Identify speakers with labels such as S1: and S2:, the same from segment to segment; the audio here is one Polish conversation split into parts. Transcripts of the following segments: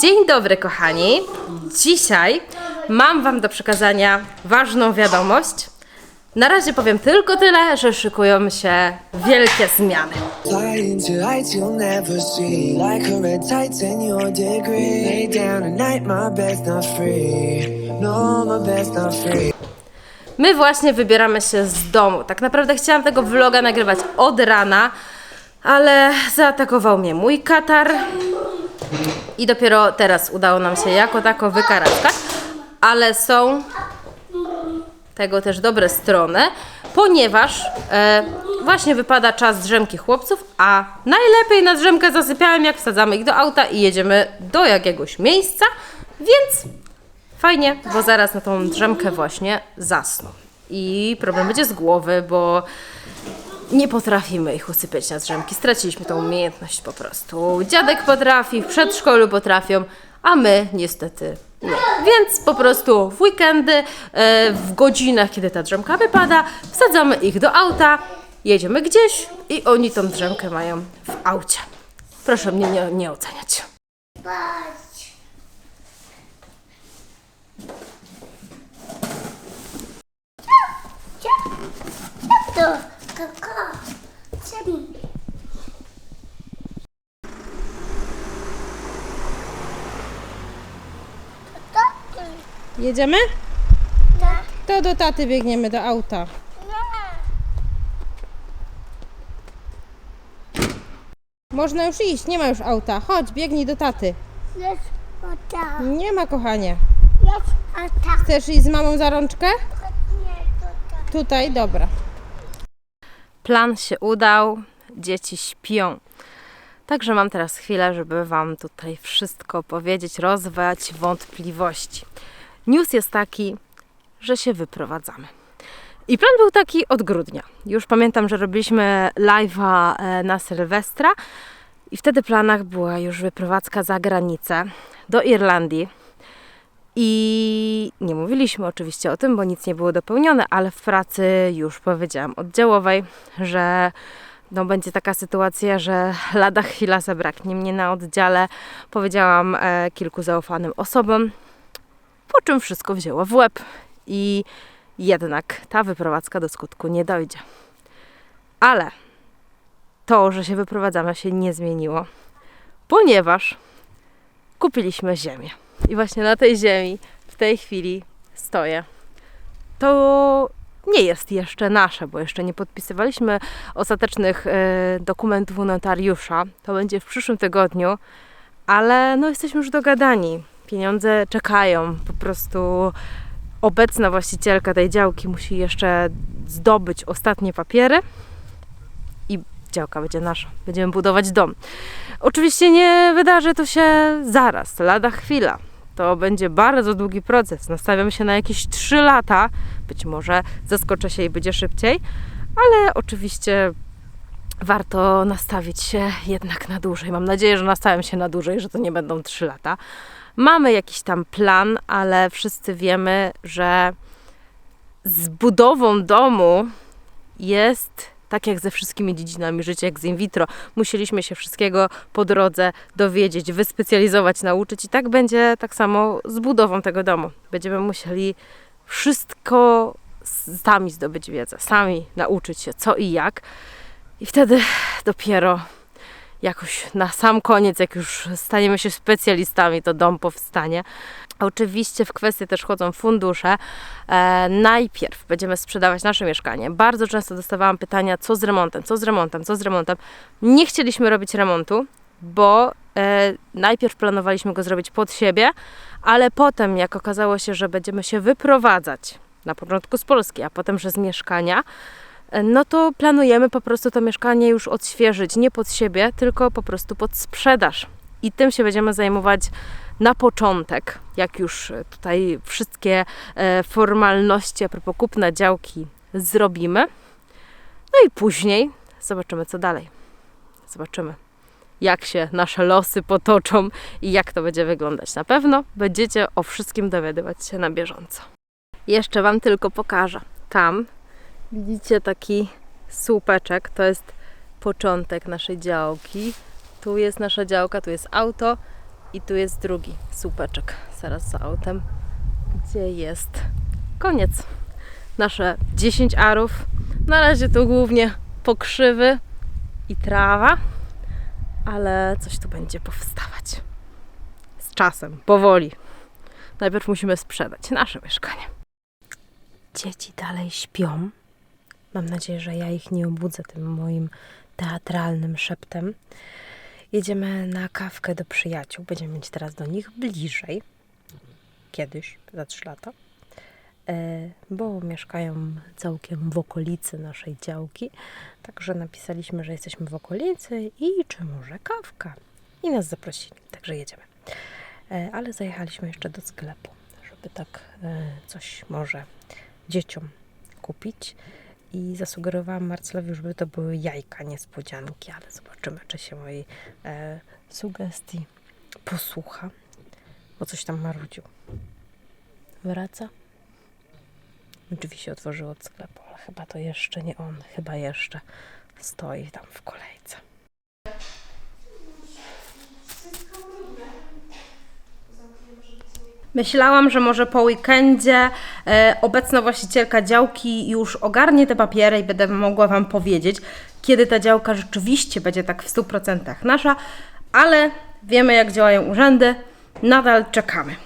S1: Dzień dobry, kochani. Dzisiaj mam Wam do przekazania ważną wiadomość. Na razie powiem tylko tyle, że szykują się wielkie zmiany.
S2: No. My
S1: właśnie wybieramy się z domu. Tak naprawdę chciałam tego vloga nagrywać od rana, ale zaatakował mnie mój katar i dopiero teraz udało nam się jako tako wykaraskać, ale są tego też dobre strony, ponieważ e, właśnie wypada czas drzemki chłopców, a najlepiej na drzemkę zasypiałem, jak wsadzamy ich do auta i jedziemy do jakiegoś miejsca, więc fajnie, bo zaraz na tą drzemkę właśnie zasną. I problem będzie z głowy, bo nie potrafimy ich usypiać na drzemki. Straciliśmy tą umiejętność po prostu. Dziadek potrafi, w przedszkolu potrafią, a my niestety nie. Więc po prostu w weekendy, e, w godzinach, kiedy ta drzemka wypada, wsadzamy ich do auta, jedziemy gdzieś i oni tą drzemkę mają w aucie. Proszę mnie nie, nie oceniać.
S3: to koko. Czemu? To taty.
S1: Jedziemy?
S3: Tak.
S1: To do taty biegniemy do auta.
S3: Nie.
S1: Można już iść, nie ma już auta. Chodź, biegnij do taty.
S3: Jest ota.
S1: Nie ma, kochanie.
S3: Jest ota.
S1: Chcesz iść z mamą za rączkę?
S3: Nie, to tak.
S1: Tutaj, dobra. Plan się udał, dzieci śpią. Także mam teraz chwilę, żeby Wam tutaj wszystko powiedzieć, rozwiać wątpliwości. News jest taki, że się wyprowadzamy. I plan był taki od grudnia. Już pamiętam, że robiliśmy live'a e, na Sylwestra i wtedy w planach była już wyprowadzka za granicę do Irlandii. I nie mówiliśmy oczywiście o tym, bo nic nie było dopełnione, ale w pracy już powiedziałam oddziałowej, że no, będzie taka sytuacja, że lada chwila zabraknie mnie na oddziale. Powiedziałam e, kilku zaufanym osobom, po czym wszystko wzięło w łeb i jednak ta wyprowadzka do skutku nie dojdzie. Ale to, że się wyprowadzamy, się nie zmieniło, ponieważ kupiliśmy ziemię. I właśnie na tej ziemi w tej chwili stoję. To nie jest jeszcze nasze, bo jeszcze nie podpisywaliśmy ostatecznych e, dokumentów u notariusza. To będzie w przyszłym tygodniu, ale no jesteśmy już dogadani. Pieniądze czekają. Po prostu obecna właścicielka tej działki musi jeszcze zdobyć ostatnie papiery i działka będzie nasza. Będziemy budować dom. Oczywiście nie wydarzy to się zaraz, lada chwila. To będzie bardzo długi proces. Nastawiam się na jakieś 3 lata. Być może zaskoczę się i będzie szybciej, ale oczywiście warto nastawić się jednak na dłużej. Mam nadzieję, że nastawiam się na dłużej, że to nie będą 3 lata. Mamy jakiś tam plan, ale wszyscy wiemy, że z budową domu jest tak jak ze wszystkimi dziedzinami życia, jak z in vitro. Musieliśmy się wszystkiego po drodze dowiedzieć, wyspecjalizować, nauczyć i tak będzie tak samo z budową tego domu. Będziemy musieli wszystko sami zdobyć wiedzę, sami nauczyć się co i jak. I wtedy dopiero jakoś na sam koniec, jak już staniemy się specjalistami, to dom powstanie. Oczywiście w kwestie też wchodzą fundusze. E, najpierw będziemy sprzedawać nasze mieszkanie. Bardzo często dostawałam pytania, co z remontem, co z remontem, co z remontem. Nie chcieliśmy robić remontu, bo e, najpierw planowaliśmy go zrobić pod siebie, ale potem, jak okazało się, że będziemy się wyprowadzać na początku z Polski, a potem że z mieszkania, no to planujemy po prostu to mieszkanie już odświeżyć, nie pod siebie, tylko po prostu pod sprzedaż. I tym się będziemy zajmować na początek, jak już tutaj wszystkie e, formalności a propos kupna działki zrobimy. No i później zobaczymy, co dalej. Zobaczymy, jak się nasze losy potoczą i jak to będzie wyglądać. Na pewno będziecie o wszystkim dowiadywać się na bieżąco. Jeszcze Wam tylko pokażę. Tam widzicie taki słupeczek, to jest początek naszej działki. Tu jest nasza działka, tu jest auto I tu jest drugi słupeczek, zaraz za autem, gdzie jest koniec. Nasze 10 arów. Na razie to głównie pokrzywy i trawa, ale coś tu będzie powstawać. Z czasem, powoli. Najpierw musimy sprzedać nasze mieszkanie. Dzieci dalej śpią. Mam nadzieję, że ja ich nie obudzę tym moim teatralnym szeptem. Jedziemy na kawkę do przyjaciół. Będziemy mieć teraz do nich bliżej. Kiedyś, za 3 lata. E, Bo mieszkają całkiem w okolicy naszej działki. Także napisaliśmy, że jesteśmy w okolicy i czy może kawka. I nas zaprosili. Także jedziemy. E, Ale zajechaliśmy jeszcze do sklepu, żeby tak e, coś może dzieciom kupić. I zasugerowałam Marcelowi, żeby to były jajka niespodzianki, ale zobaczymy, czy się mojej e, sugestii posłucha, bo coś tam marudził. Wraca? Drzwi się otworzyły od sklepu, ale chyba to jeszcze nie on, chyba jeszcze stoi tam w kolejce. Myślałam, że może po weekendzie e, obecna właścicielka działki już ogarnie te papiery i będę mogła Wam powiedzieć, kiedy ta działka rzeczywiście będzie tak w 100% nasza, ale wiemy jak działają urzędy, nadal czekamy.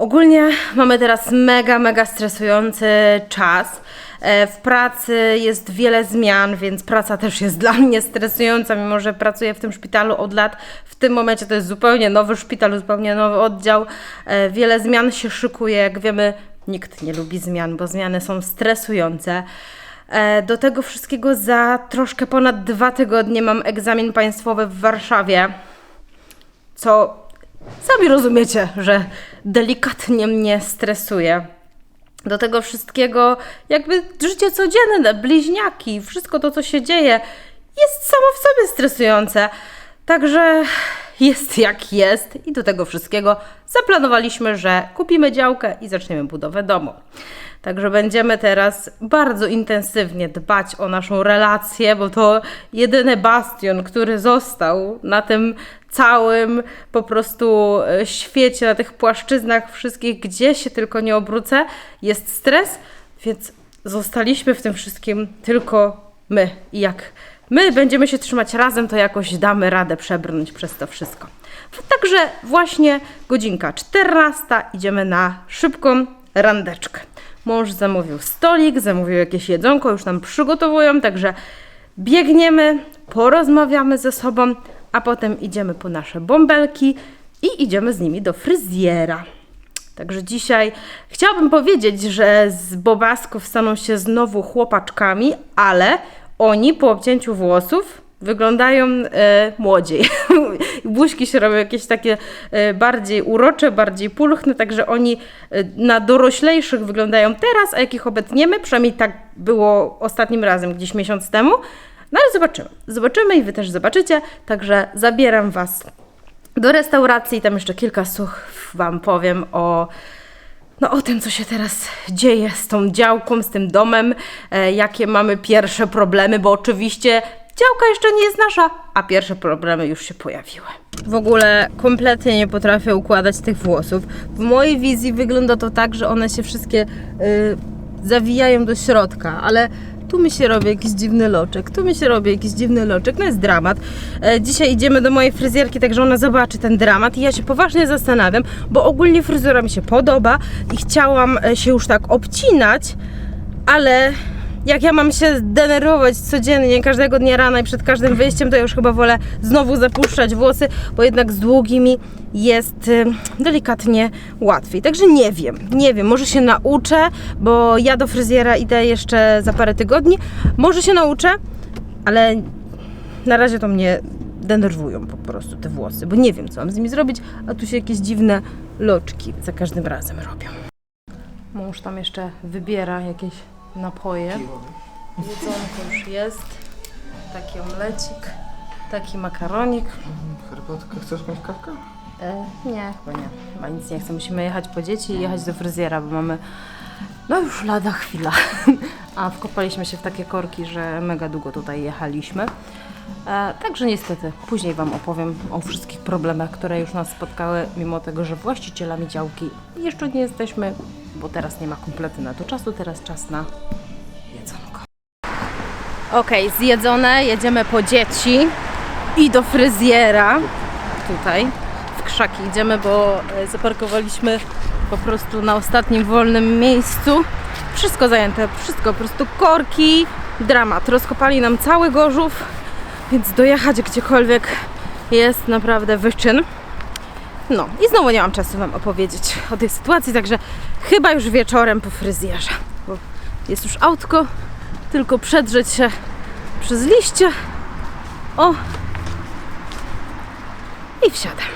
S1: Ogólnie mamy teraz mega, mega stresujący czas. E, W pracy jest wiele zmian, więc praca też jest dla mnie stresująca, mimo że pracuję w tym szpitalu od lat. W tym momencie to jest zupełnie nowy szpital, zupełnie nowy oddział. E, Wiele zmian się szykuje. Jak wiemy, nikt nie lubi zmian, bo zmiany są stresujące. E, Do tego wszystkiego za troszkę ponad dwa tygodnie mam egzamin państwowy w Warszawie co sami rozumiecie, że delikatnie mnie stresuje. Do tego wszystkiego, jakby życie codzienne, bliźniaki, wszystko to, co się dzieje, jest samo w sobie stresujące. Także jest jak jest, i do tego wszystkiego zaplanowaliśmy, że kupimy działkę i zaczniemy budowę domu. Także będziemy teraz bardzo intensywnie dbać o naszą relację, bo to jedyny bastion, który został na tym całym po prostu e, świecie, na tych płaszczyznach wszystkich, gdzie się tylko nie obrócę, jest stres, więc zostaliśmy w tym wszystkim tylko my. I jak my będziemy się trzymać razem, to jakoś damy radę przebrnąć przez to wszystko. Także właśnie godzinka 14, idziemy na szybką randeczkę. Mąż zamówił stolik, zamówił jakieś jedzonko, już nam przygotowują, także biegniemy, porozmawiamy ze sobą, a potem idziemy po nasze bąbelki i idziemy z nimi do fryzjera. Także dzisiaj chciałabym powiedzieć, że z bobasków staną się znowu chłopaczkami, ale oni po obcięciu włosów wyglądają e, młodziej. Buźki się robią jakieś takie e, bardziej urocze, bardziej pulchne, także oni e, na doroślejszych wyglądają teraz, a jak ich obetniemy, przynajmniej tak było ostatnim razem, gdzieś miesiąc temu, no ale zobaczymy. Zobaczymy i Wy też zobaczycie, także zabieram Was do restauracji tam jeszcze kilka słów Wam powiem o, no, o tym, co się teraz dzieje z tą działką, z tym domem, e, jakie mamy pierwsze problemy, bo oczywiście działka jeszcze nie jest nasza, a pierwsze problemy już się pojawiły. W ogóle kompletnie nie potrafię układać tych włosów. W mojej wizji wygląda to tak, że one się wszystkie y, zawijają do środka, ale tu mi się robi jakiś dziwny loczek, tu mi się robi jakiś dziwny loczek, no jest dramat. E, dzisiaj idziemy do mojej fryzjerki, także ona zobaczy ten dramat i ja się poważnie zastanawiam, bo ogólnie fryzura mi się podoba i chciałam e, się już tak obcinać, ale jak ja mam się denerwować codziennie, każdego dnia rana i przed każdym wyjściem, to ja już chyba wolę znowu zapuszczać włosy, bo jednak z długimi jest delikatnie łatwiej. Także nie wiem, nie wiem, może się nauczę, bo ja do fryzjera idę jeszcze za parę tygodni. Może się nauczę, ale na razie to mnie denerwują po prostu te włosy, bo nie wiem, co mam z nimi zrobić, a tu się jakieś dziwne loczki za każdym razem robią. Mąż tam jeszcze wybiera jakieś napoje. Jedzonko już jest. Taki omlecik, taki makaronik.
S4: Herbatkę, chcesz mieć kawkę?
S1: E, nie, chyba nie. Chyba nic nie chcę. Musimy jechać po dzieci i jechać do fryzjera, bo mamy no już lada chwila. A wkopaliśmy się w takie korki, że mega długo tutaj jechaliśmy. E, także niestety później Wam opowiem o wszystkich problemach, które już nas spotkały, mimo tego, że właścicielami działki jeszcze nie jesteśmy, bo teraz nie ma kompletnie na to czasu, teraz czas na jedzonko. Okej, zjedzone, jedziemy po dzieci i do fryzjera. Tutaj w krzaki idziemy, bo e, zaparkowaliśmy po prostu na ostatnim wolnym miejscu. Wszystko zajęte, wszystko, po prostu korki, dramat. Rozkopali nam cały Gorzów, więc dojechać gdziekolwiek jest naprawdę wyczyn. No i znowu nie mam czasu Wam opowiedzieć o tej sytuacji, także chyba już wieczorem po fryzjerze, bo jest już autko, tylko przedrzeć się przez liście. O! I wsiadam.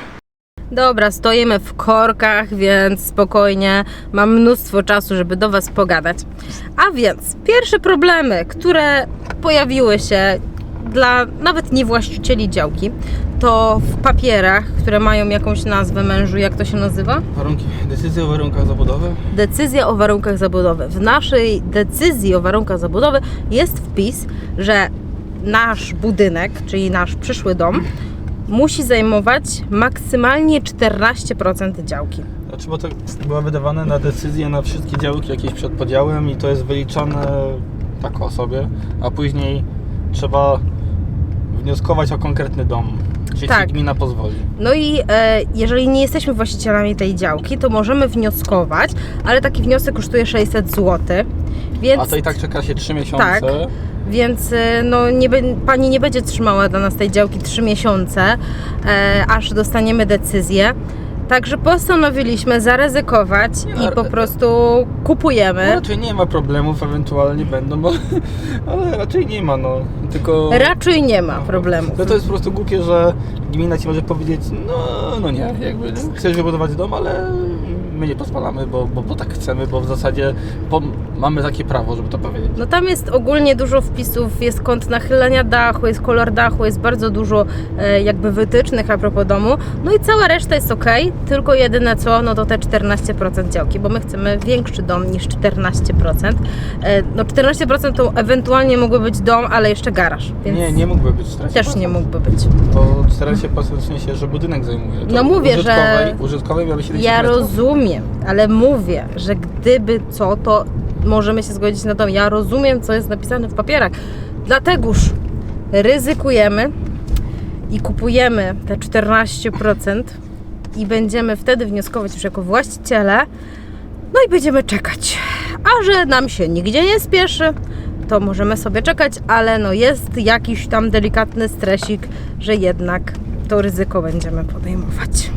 S1: Dobra, stoimy w korkach, więc spokojnie. Mam mnóstwo czasu, żeby do Was pogadać. A więc, pierwsze problemy, które pojawiły się dla nawet nie właścicieli działki, to w papierach, które mają jakąś nazwę mężu, jak to się nazywa?
S4: Warunki, decyzje o warunkach zabudowy.
S1: decyzja o warunkach zabudowy. W naszej decyzji o warunkach zabudowy jest wpis, że nasz budynek, czyli nasz przyszły dom, musi zajmować maksymalnie 14% działki.
S4: Znaczy, bo to była wydawane na decyzję na wszystkie działki jakieś przed podziałem i to jest wyliczane tak o sobie, a później trzeba wnioskować o konkretny dom, jeśli
S1: Tak.
S4: gmina pozwoli.
S1: No i e, jeżeli nie jesteśmy właścicielami tej działki, to możemy wnioskować, ale taki wniosek kosztuje 600 zł. Więc
S4: A to i tak czeka się 3 miesiące.
S1: Tak. Więc e, no, nie, pani nie będzie trzymała dla nas tej działki 3 miesiące, e, aż dostaniemy decyzję. Także postanowiliśmy zaryzykować
S4: Nie,
S1: i po prostu
S4: No,
S1: kupujemy.
S4: raczej nie ma problemów, ewentualnie będą, bo, ale raczej nie ma, no. Tylko...
S1: Raczej nie ma problemów.
S4: No to jest po prostu głupie, że gmina ci może powiedzieć, no, no nie, jakby chcesz wybudować dom, ale my nie pozwalamy, bo, bo, bo tak chcemy, bo w zasadzie po, mamy takie prawo, żeby to powiedzieć.
S1: No tam jest ogólnie dużo wpisów, jest kąt nachylenia dachu, jest kolor dachu, jest bardzo dużo e, jakby wytycznych a propos domu. No i cała reszta jest ok, tylko jedyne co, no to te 14% działki, bo my chcemy większy dom niż 14%. E, no 14% to ewentualnie mógłby być dom, ale jeszcze garaż, więc
S4: Nie, nie mógłby być 40%.
S1: też nie mógłby być.
S4: To 40% w sensie, że budynek zajmuje. To
S1: No mówię, że-
S4: użytkowej, Użytkowej miały 70
S1: Ja
S4: metrów.
S1: rozumiem, ale mówię, że gdyby co, to możemy się zgodzić na dom. Ja rozumiem, co jest napisane w papierach. Dlategoż ryzykujemy i kupujemy te 14% i będziemy wtedy wnioskować już jako właściciele. No i będziemy czekać. A że nam się nigdzie nie spieszy, to możemy sobie czekać, ale no jest jakiś tam delikatny stresik, że jednak to ryzyko będziemy podejmować.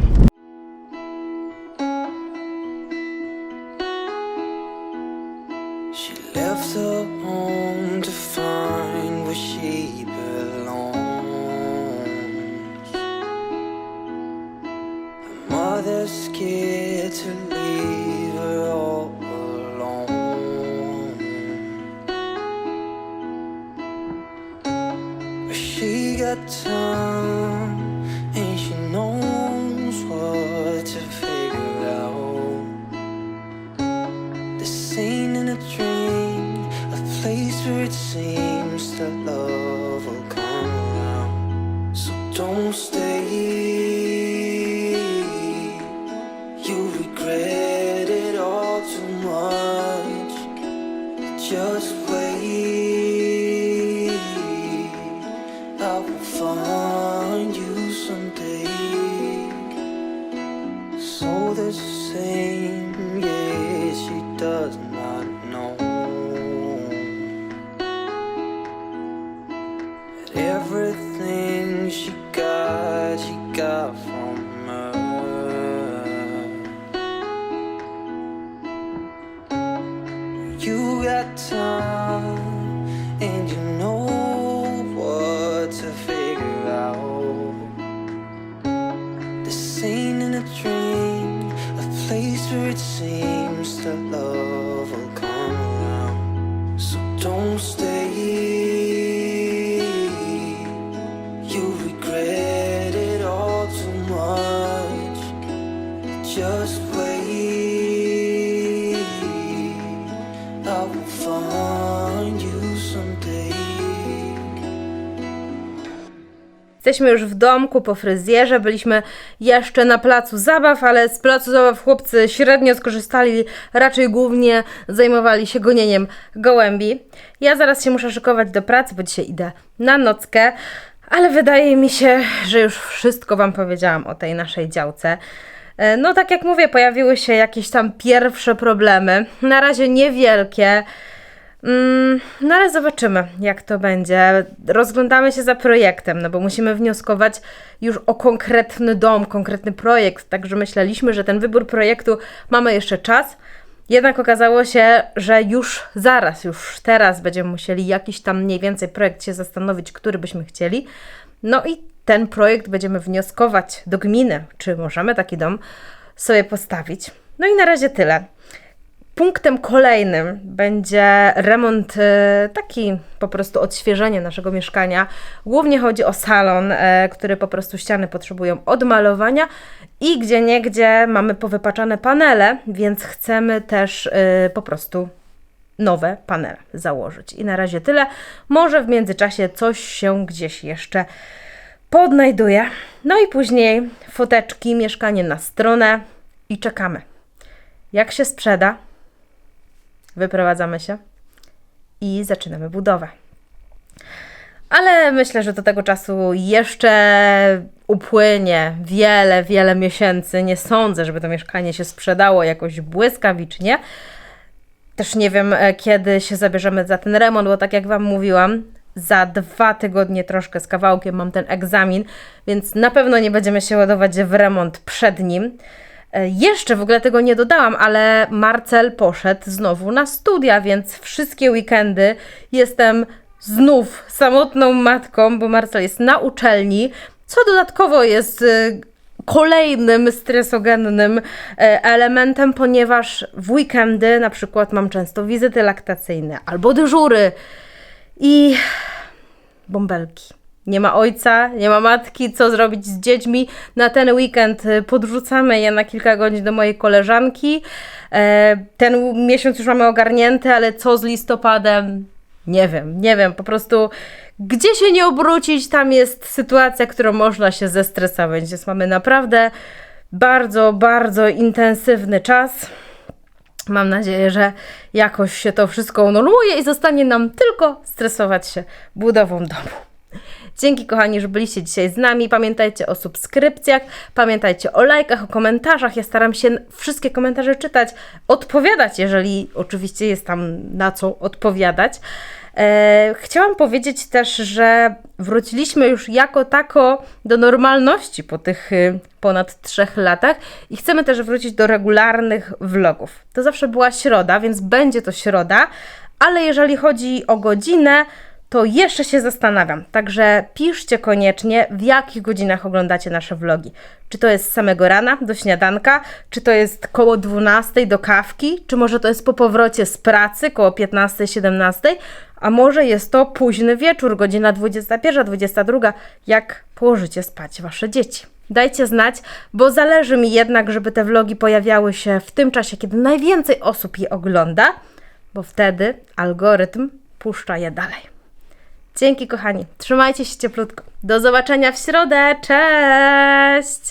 S1: Jesteśmy już w domku po fryzjerze, byliśmy jeszcze na placu zabaw, ale z placu zabaw chłopcy średnio skorzystali, raczej głównie zajmowali się gonieniem gołębi. Ja zaraz się muszę szykować do pracy, bo dzisiaj idę na nockę, ale wydaje mi się, że już wszystko Wam powiedziałam o tej naszej działce. E, No, tak jak mówię, pojawiły się jakieś tam pierwsze problemy. Na razie niewielkie. Mm, no ale zobaczymy, jak to będzie. Rozglądamy się za projektem, no bo musimy wnioskować już o konkretny dom, konkretny projekt. Także myśleliśmy, że ten wybór projektu mamy jeszcze czas. Jednak okazało się, że już zaraz, już teraz będziemy musieli jakiś tam mniej więcej projekt się zastanowić, który byśmy chcieli. No i ten projekt będziemy wnioskować do gminy, czy możemy taki dom sobie postawić. No i na razie tyle. Punktem kolejnym będzie remont, e, taki po prostu odświeżenie naszego mieszkania. Głównie chodzi o salon, e, który po prostu ściany potrzebują odmalowania i gdzie niegdzie mamy powypaczane panele, więc chcemy też e, po prostu nowe panele założyć. I na razie tyle. Może w międzyczasie coś się gdzieś jeszcze podnajduje. No i później foteczki, mieszkanie na stronę i czekamy. Jak się sprzeda, wyprowadzamy się i zaczynamy budowę. Ale myślę, że do tego czasu jeszcze upłynie wiele, wiele miesięcy. Nie sądzę, żeby to mieszkanie się sprzedało jakoś błyskawicznie. Też nie wiem, e, kiedy się zabierzemy za ten remont, bo tak jak Wam mówiłam, za dwa tygodnie troszkę z kawałkiem mam ten egzamin, więc na pewno nie będziemy się ładować w remont przed nim. E, Jeszcze w ogóle tego nie dodałam, ale Marcel poszedł znowu na studia, więc wszystkie weekendy jestem znów samotną matką, bo Marcel jest na uczelni, co dodatkowo jest y, kolejnym stresogennym e, elementem, ponieważ w weekendy na przykład mam często wizyty laktacyjne albo dyżury i bąbelki. Nie ma ojca, nie ma matki, co zrobić z dziećmi. Na ten weekend y, podrzucamy je na kilka godzin do mojej koleżanki. E, Ten miesiąc już mamy ogarnięty, ale co z listopadem? Nie wiem, nie wiem, po prostu gdzie się nie obrócić, tam jest sytuacja, którą można się zestresować, więc mamy naprawdę bardzo, bardzo intensywny czas. Mam nadzieję, że jakoś się to wszystko unormuje i zostanie nam tylko stresować się budową domu. Dzięki kochani, że byliście dzisiaj z nami. Pamiętajcie o subskrypcjach, pamiętajcie o lajkach, o komentarzach. Ja staram się wszystkie komentarze czytać, odpowiadać, jeżeli oczywiście jest tam na co odpowiadać. E, chciałam powiedzieć też, że wróciliśmy już jako tako do normalności po tych y, ponad trzech latach i chcemy też wrócić do regularnych vlogów. To zawsze była środa, więc będzie to środa, ale jeżeli chodzi o godzinę, to jeszcze się zastanawiam. Także piszcie koniecznie, w jakich godzinach oglądacie nasze vlogi. Czy to jest z samego rana do śniadanka, czy to jest koło 12 do kawki, czy może to jest po powrocie z pracy koło 15-17, a może jest to późny wieczór, godzina 21, 22, jak położycie spać wasze dzieci. Dajcie znać, bo zależy mi jednak, żeby te vlogi pojawiały się w tym czasie, kiedy najwięcej osób je ogląda, bo wtedy algorytm puszcza je dalej. Dzięki kochani, trzymajcie się cieplutko. Do zobaczenia w środę, cześć!